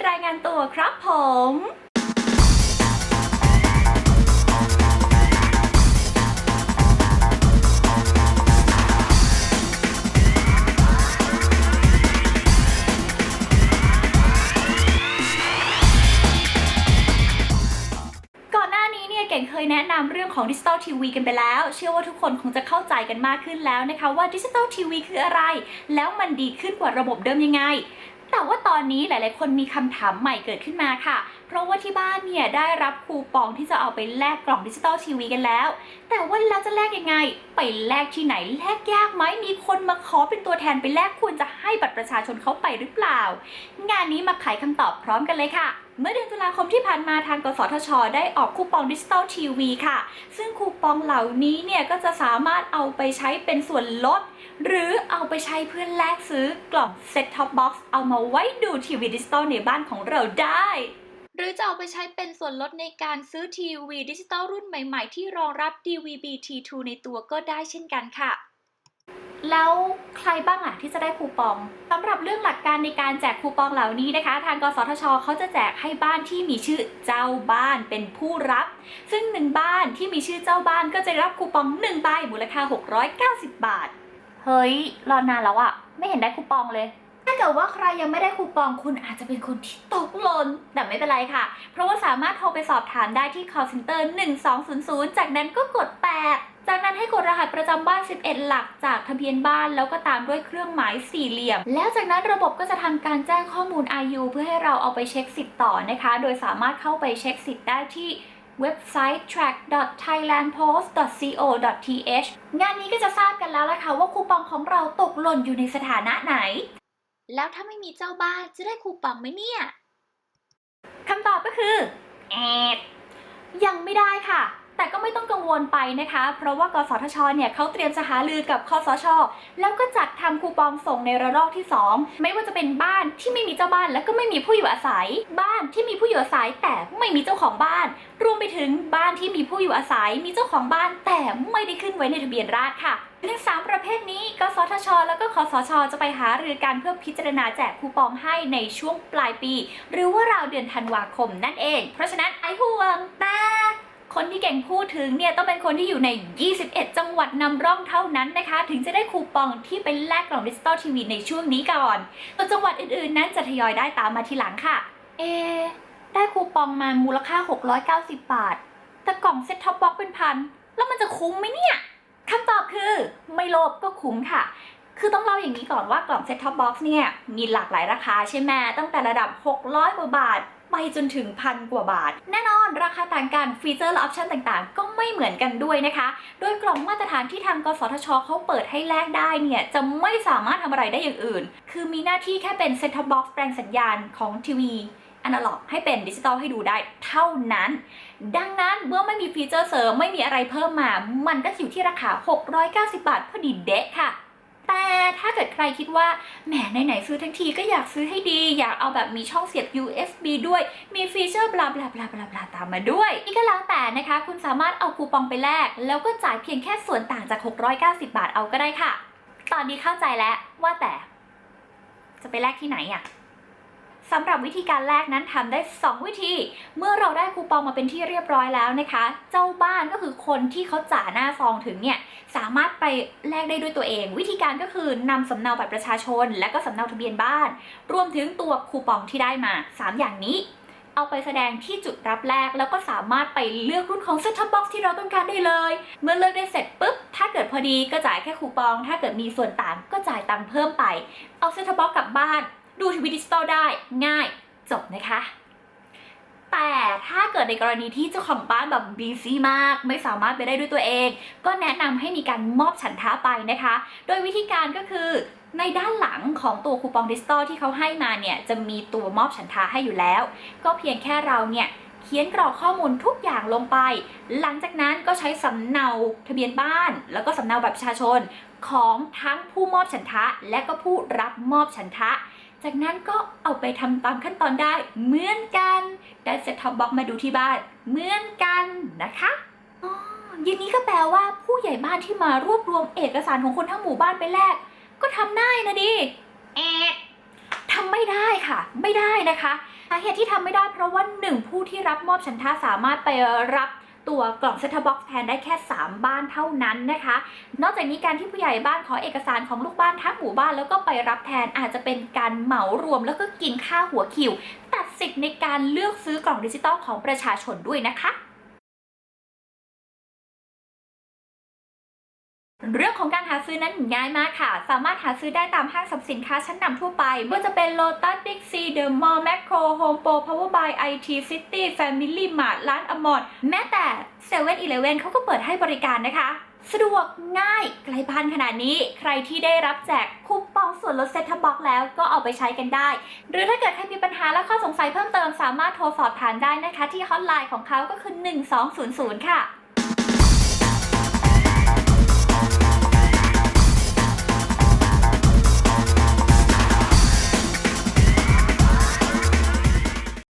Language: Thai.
ตรายงานตัวครับผมก่อนหน้านี้เนี่ยเก่งเคยแนะนำเรื่องของดิจิตอลทีวีกันไปแล้ว เชื่อว่าทุกคนคงจะเข้าใจกันมากขึ้นแล้วนะคะว่าดิจิตอลทีวีคืออะไร แล้วมันดีขึ้นกว่าระบบเดิมยังไง แต่ว่าตอนนี้หลาย ๆ คนมีคำถามใหม่เกิดขึ้นมาค่ะ เพราะว่าที่บ้านเนี่ยได้รับคูปองที่จะเอาไปแลกกล่องดิจิตอลทีวีกันแล้ว แต่ว่าเราจะแลกยังไง ไปแลกที่ไหนแลกยากไหมมีคนมาขอเป็นตัวแทนไปแลกควรจะให้บัตรประชาชนเขาไปหรือเปล่า งานนี้มาไขคำตอบพร้อมกันเลยค่ะเมื่อเดือนตุลาคมที่ผ่านมาทางกสทช ได้ออกคูปองดิจิตอลทีวีค่ะ ซึ่งคูปองเหล่านี้เนี่ยก็จะสามารถเอาไปใช้เป็นส่วนลด หรือเอาไปใช้เพื่อแลกซื้อกล่อง Set Top Box เอามาไว้ดูทีวีดิจิตอลในบ้านของเราได้ หรือจะเอาไปใช้เป็นส่วนลดในการซื้อทีวีดิจิตอลรุ่นใหม่ๆ ที่รองรับ DVB-T2 ในตัวก็ได้เช่นกันค่ะแล้วใครบ้างอะที่จะได้คูปองสำหรับเรื่องหลักการในการแจกคูปองเหล่านี้นะคะ ทางกสทชเขาจะแจกให้บ้านที่มีชื่อเจ้าบ้านเป็นผู้รับ ซึ่งหนึ่งบ้านที่มีชื่อเจ้าบ้านก็จะรับคูปองหนึ่งใบมูลค่า 690 บาท เฮ้ย รอนานแล้วอะไม่เห็นได้คูปองเลย ถ้าเกิดว่าใครยังไม่ได้คูปองคุณอาจจะเป็นคนที่ตกหล่นแต่ไม่เป็นไรค่ะ เพราะว่าสามารถโทรไปสอบถามได้ที่ call center 1200 จากนั้นก็กด 8 จากนั้นให้กดรหัสประจำบ้าน 11 หลักจากทะเบียนบ้านแล้วก็ตามด้วยเครื่องหมายสี่เหลี่ยม แล้วจากนั้นระบบก็จะทำการแจ้งข้อมูลอายุเพื่อให้เราเอาไปเช็คสิทธิ์ต่อนะคะ โดยสามารถเข้าไปเช็คสิทธิ์ได้ที่เว็บไซต์ track.thailandpost.co.th งานนี้ก็จะทราบกันแล้วละค่ะว่าคูปองของเราตกหล่นอยู่ในสถานะไหน แล้วถ้าไม่มีเจ้าบ้านจะได้คูปองไหมเนี่ย คำตอบก็คือแอดยังไม่ได้ค่ะ แต่ก็ไม่ต้องกังวลไปนะคะ เพราะว่ากสทชเนี่ยเขาเตรียมจะหาลือกับคอสช แล้วก็จัดทำคูปองส่งในระลอกที่ 2 ไม่ว่าจะเป็นบ้านที่ไม่มีเจ้าบ้าน และก็ไม่มีผู้อยู่อาศัย บ้านที่มีผู้อยู่อาศัยแต่ไม่มีเจ้าของบ้าน รวมไปถึงบ้านที่มีผู้อยู่อาศัย มีเจ้าของบ้าน แต่ไม่ได้ขึ้นไว้ในทะเบียนราษฎร์ค่ะทั้งสามประเภทนี้กสทช แล้วก็คสช จะไปหารือกันเพื่อพิจารณาแจกคูปองให้ในช่วงปลายปี หรือว่าราวเดือนธันวาคมนั่นเอง เพราะฉะนั้นไอ้ห่วงแต่ คนที่เก่งพูดถึงเนี่ยต้องเป็นคนที่อยู่ใน 21 จังหวัดนำร่องเท่านั้นนะคะ ถึงจะได้คูปองที่ไปแลกกล่องดิจิตอลทีวีในช่วงนี้ก่อนส่วนจังหวัดอื่นๆ นั้นจะทยอยได้ตามมาทีหลังค่ะ เอ ได้คูปองมามูลค่า 690 บาท แต่กล่องเซ็ตท็อปบ็อกเป็นพัน แล้วมันจะคุ้มไหมเนี่ยคำตอบคือ ไม่โลภก็คุ้มค่ะ คือต้องเล่าอย่างนี้ก่อนว่ากล่องเซ็ตท็อปบ็อกซ์เนี่ยมีหลากหลายราคาใช่ไหมตั้งแต่ระดับ 600 กว่าบาทไปจนถึงพันกว่าบาท แน่นอนราคาต่างกันฟีเจอร์และออปชันต่างๆ ก็ไม่เหมือนกันด้วยนะคะ โดยกล่องมาตรฐานที่ทางกสทชเขาเปิดให้แลกได้เนี่ย จะไม่สามารถทำอะไรได้อย่างอื่น คือมีหน้าที่แค่เป็นเซ็ตท็อปบ็อกซ์แปลงสัญญาณของทีวีอนาล็อกให้เป็นดิจิตอลให้ดูได้เท่านั้น ดังนั้นเมื่อไม่มีฟีเจอร์เสริมไม่มีอะไรเพิ่มมา มันก็อยู่ที่ราคา 690 บาทพอดีเดะค่ะ แต่ถ้าเกิดใครคิดว่าแหมไหนๆซื้อทั้งทีก็อยากซื้อให้ดี อยากเอาแบบมีช่องเสียบ USB ด้วย มีฟีเจอร์บลาบลาบลาบลาบลาตามมาด้วย นี่ก็แล้วแต่นะคะ คุณสามารถเอาคูปองไปแลกแล้วก็จ่ายเพียงแค่ส่วนต่างจาก 690 บาทเอาก็ได้ค่ะ ตอนนี้เข้าใจแล้วว่าแต่ จะไปแลกที่ไหนอะ สำหรับวิธีการแลกนั้นทำได้ 2 วิธี เมื่อเราได้คูปองมาเป็นที่เรียบร้อยแล้วนะคะ เจ้าบ้านก็คือคนที่เขาจ่าหน้าซองถึงเนี่ยสามารถไปแลกได้ด้วยตัวเอง วิธีการก็คือนำสำเนาบัตรประชาชน และก็สำเนาทะเบียนบ้าน รวมถึงตัวคูปองที่ได้มา 3 อย่างนี้ เอาไปแสดงที่จุดรับแลกแล้วก็สามารถไปเลือกรุ่นของ Set Top Box ที่เราต้องการได้เลย เมื่อเลือกได้เสร็จปุ๊บถ้าเกิดพอดีก็จ่ายแค่คูปอง ถ้าเกิดมีส่วนต่างก็จ่ายตังค์เพิ่มไป เอา Set Top Box กลับบ้าน ดูทีวีดิจิตอลได้ง่ายจบนะคะ แต่ถ้าเกิดในกรณีที่เจ้าของบ้านแบบบีซีมาก ไม่สามารถไปได้ด้วยตัวเอง ก็แนะนำให้มีการมอบฉันทะไปนะคะ โดยวิธีการก็คือในด้านหลังของตัวคูปองดิจิตอลที่เขาให้มาเนี่ย จะมีตัวมอบฉันทะให้อยู่แล้ว ก็เพียงแค่เราเนี่ย เขียนกรอกข้อมูลทุกอย่างลงไป หลังจากนั้นก็ใช้สำเนาทะเบียนบ้าน แล้วก็สำเนาบัตรประชาชนของทั้งผู้มอบฉันทะ และก็ผู้รับมอบฉันทะ จากนั้นก็เอาไปทำตามขั้นตอนได้เหมือนกันได้เซ็ตท็อปบ็อกมาดูที่บ้านเหมือนกันนะคะอ๋ออย่างนี้ก็แปลว่าผู้ใหญ่บ้านที่มารวบรวมเอกสารของคนทั้งหมู่บ้านไปแลกก็ทำได้นะดิแอดทำไม่ได้ค่ะ ไม่ได้นะคะาเหตุที่ทำไม่ได้เพราะว่าหนึ่งผู้ที่รับมอบฉันทาสามารถไปรับตัวกล่องเซตบ็อกซ์แทนได้แค่ 3 บ้านเท่านั้นนะคะ นอกจากนี้การที่ผู้ใหญ่บ้านขอเอกสารของลูกบ้านทั้งหมู่บ้านแล้วก็ไปรับแทนอาจจะเป็นการเหมารวมแล้วก็กินค่าหัวคิว ตัดสิทธิ์ในการเลือกซื้อกล่องดิจิตอลของประชาชนด้วยนะคะ เรื่องของการหาซื้อนั้นง่ายมากค่ะ สามารถหาซื้อได้ตามห้างสรรพสินค้าชั้นนำทั่วไปไม่ว่าจะเป็น Lotus Big C The Mall Macro Home Pro Power by IT City Family Mart ร้านอมรแม้แต่7 e เ e ่ e อเขาก็เปิดให้บริการนะคะ สะดวกง่ายใกลบ้านขนาดนี้ ใครที่ได้รับแจกคูปองส่วนลดเซ็ตท็อปบ็อกแล้วก็เอาไปใช้กันได้ หรือถ้าเกิดใครมีปัญหาและข้อสงสัยเพิ่มเติมสามารถโทรสอบถามได้นะคะ ที่ฮอตไลน์ของเขาก็คือ 1200 ค่ะ